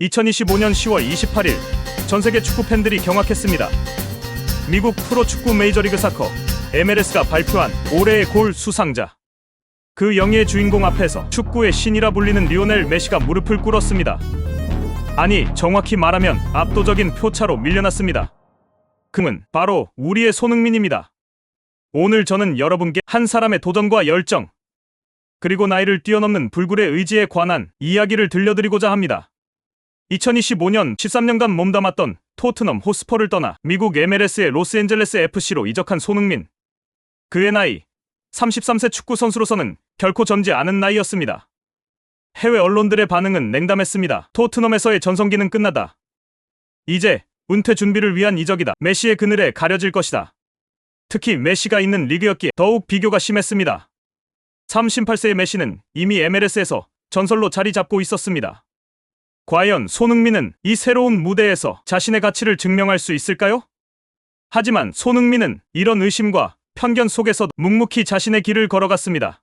2025년 10월 28일 전 세계 축구 팬들이 경악했습니다. 미국 프로축구 메이저리그 사커 MLS가 발표한 올해의 골 수상자. 그 영예의 주인공 앞에서 축구의 신이라 불리는 리오넬 메시가 무릎을 꿇었습니다. 아니, 정확히 말하면 압도적인 표차로 밀려났습니다. 그는 바로 우리의 손흥민입니다. 오늘 저는 여러분께 한 사람의 도전과 열정, 그리고 나이를 뛰어넘는 불굴의 의지에 관한 이야기를 들려드리고자 합니다. 2025년 13년간 몸담았던 토트넘 호스퍼를 떠나 미국 MLS의 로스앤젤레스 FC로 이적한 손흥민. 그의 나이 33세 축구 선수로서는 결코 젊지 않은 나이였습니다. 해외 언론들의 반응은 냉담했습니다. 토트넘에서의 전성기는 끝나다. 이제 은퇴 준비를 위한 이적이다. 메시의 그늘에 가려질 것이다. 특히 메시가 있는 리그였기에 더욱 비교가 심했습니다. 38세의 메시는 이미 MLS에서 전설로 자리 잡고 있었습니다. 과연 손흥민은 이 새로운 무대에서 자신의 가치를 증명할 수 있을까요? 하지만 손흥민은 이런 의심과 편견 속에서 묵묵히 자신의 길을 걸어갔습니다.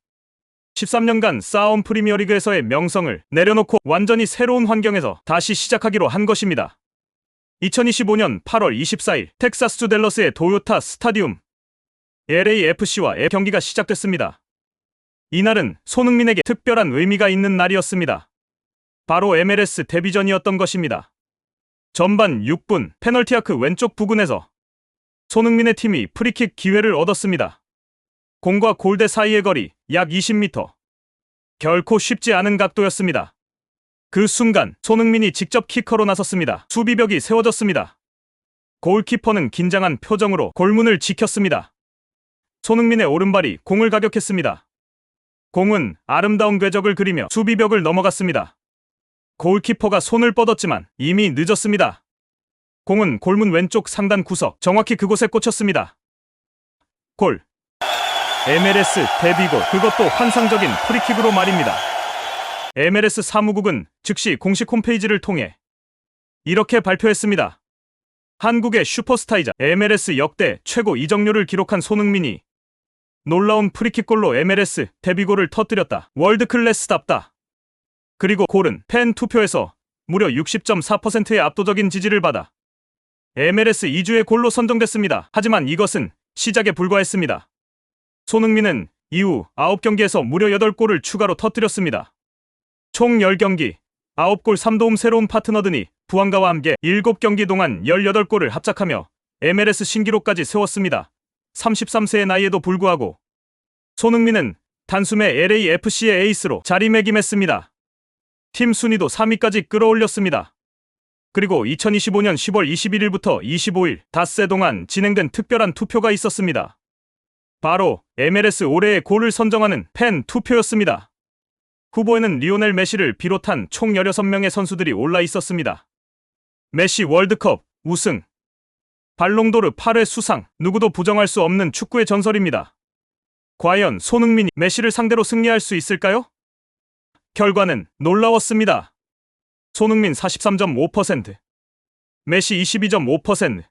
13년간 쌓아온 프리미어리그에서의 명성을 내려놓고 완전히 새로운 환경에서 다시 시작하기로 한 것입니다. 2025년 8월 24일 텍사스 댈러스의 도요타 스타디움 LAFC와 의 경기가 시작됐습니다. 이날은 손흥민에게 특별한 의미가 있는 날이었습니다. 바로 MLS 데뷔전이었던 것입니다. 전반 6분 페널티아크 왼쪽 부근에서 손흥민의 팀이 프리킥 기회를 얻었습니다. 공과 골대 사이의 거리 약 20m. 결코 쉽지 않은 각도였습니다. 그 순간 손흥민이 직접 키커로 나섰습니다. 수비벽이 세워졌습니다. 골키퍼는 긴장한 표정으로 골문을 지켰습니다. 손흥민의 오른발이 공을 가격했습니다. 공은 아름다운 궤적을 그리며 수비벽을 넘어갔습니다. 골키퍼가 손을 뻗었지만 이미 늦었습니다. 공은 골문 왼쪽 상단 구석 정확히 그곳에 꽂혔습니다. 골. MLS 데뷔골 그것도 환상적인 프리킥으로 말입니다. MLS 사무국은 즉시 공식 홈페이지를 통해 이렇게 발표했습니다. 한국의 슈퍼스타이자 MLS 역대 최고 이적료를 기록한 손흥민이 놀라운 프리킥골로 MLS 데뷔골을 터뜨렸다. 월드클래스답다. 그리고 골은 팬 투표에서 무려 60.4%의 압도적인 지지를 받아 MLS 2주의 골로 선정됐습니다. 하지만 이것은 시작에 불과했습니다. 손흥민은 이후 9경기에서 무려 8골을 추가로 터뜨렸습니다. 총 10경기, 9골 3도움 새로운 파트너들이 부안가와 함께 7경기 동안 18골을 합작하며 MLS 신기록까지 세웠습니다. 33세의 나이에도 불구하고 손흥민은 단숨에 LAFC의 에이스로 자리매김했습니다. 팀 순위도 3위까지 끌어올렸습니다. 그리고 2025년 10월 21일부터 25일 닷새 동안 진행된 특별한 투표가 있었습니다. 바로 MLS 올해의 골을 선정하는 팬 투표였습니다. 후보에는 리오넬 메시를 비롯한 총 16명의 선수들이 올라 있었습니다. 메시 월드컵 우승, 발롱도르 8회 수상, 누구도 부정할 수 없는 축구의 전설입니다. 과연 손흥민이 메시를 상대로 승리할 수 있을까요? 결과는 놀라웠습니다. 손흥민 43.5%, 메시 22.5%,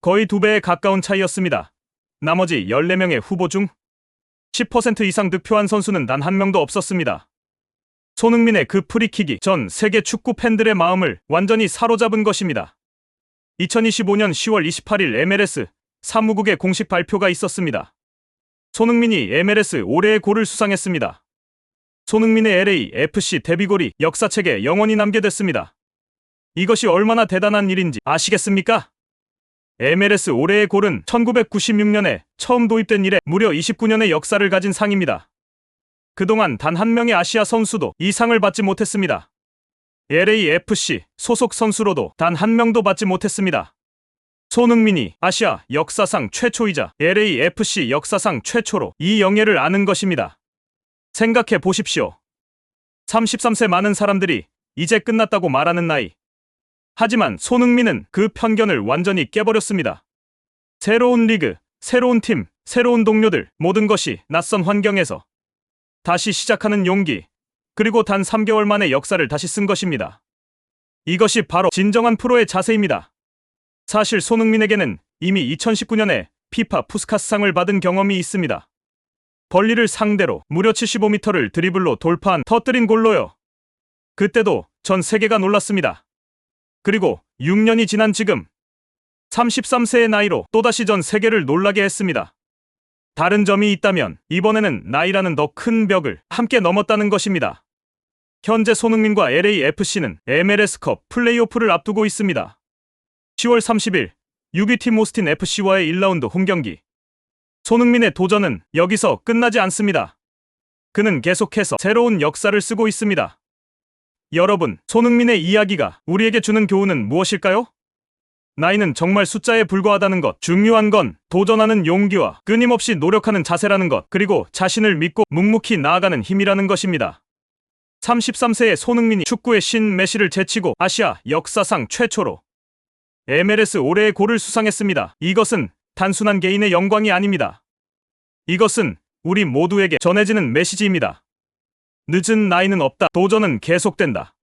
거의 두 배에 가까운 차이였습니다. 나머지 14명의 후보 중 10% 이상 득표한 선수는 단 한 명도 없었습니다. 손흥민의 그 프리킥이 전 세계 축구 팬들의 마음을 완전히 사로잡은 것입니다. 2025년 10월 28일 MLS 사무국의 공식 발표가 있었습니다. 손흥민이 MLS 올해의 골을 수상했습니다. 손흥민의 LA FC 데뷔골이 역사책에 영원히 남겨됐습니다. 이것이 얼마나 대단한 일인지 아시겠습니까? MLS 올해의 골은 1996년에 처음 도입된 이래 무려 29년의 역사를 가진 상입니다. 그동안 단 한 명의 아시아 선수도 이 상을 받지 못했습니다. LAFC 소속 선수로도 단 한 명도 받지 못했습니다. 손흥민이 아시아 역사상 최초이자 LAFC 역사상 최초로 이 영예를 아는 것입니다. 생각해 보십시오. 33세 많은 사람들이 이제 끝났다고 말하는 나이. 하지만 손흥민은 그 편견을 완전히 깨버렸습니다. 새로운 리그, 새로운 팀, 새로운 동료들, 모든 것이 낯선 환경에서 다시 시작하는 용기, 그리고 단 3개월 만에 역사를 다시 쓴 것입니다. 이것이 바로 진정한 프로의 자세입니다. 사실 손흥민에게는 이미 2019년에 피파 푸스카스상을 받은 경험이 있습니다. 벌리를 상대로 무려 75m를 드리블로 돌파한 터뜨린 골로요. 그때도 전 세계가 놀랐습니다. 그리고 6년이 지난 지금 33세의 나이로 또다시 전 세계를 놀라게 했습니다. 다른 점이 있다면 이번에는 나이라는 더 큰 벽을 함께 넘었다는 것입니다. 현재 손흥민과 LAFC는 MLS컵 플레이오프를 앞두고 있습니다. 10월 30일 6위 팀 오스틴 FC와의 1라운드 홈경기. 손흥민의 도전은 여기서 끝나지 않습니다. 그는 계속해서 새로운 역사를 쓰고 있습니다. 여러분, 손흥민의 이야기가 우리에게 주는 교훈은 무엇일까요? 나이는 정말 숫자에 불과하다는 것. 중요한 건 도전하는 용기와 끊임없이 노력하는 자세라는 것, 그리고 자신을 믿고 묵묵히 나아가는 힘이라는 것입니다. 33세의 손흥민이 축구의 신 메시를 제치고 아시아 역사상 최초로 MLS 올해의 골을 수상했습니다. 이것은 단순한 개인의 영광이 아닙니다. 이것은 우리 모두에게 전해지는 메시지입니다. 늦은 나이는 없다. 도전은 계속된다.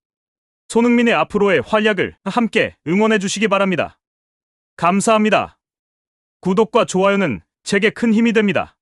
손흥민의 앞으로의 활약을 함께 응원해 주시기 바랍니다. 감사합니다. 구독과 좋아요는 제게 큰 힘이 됩니다.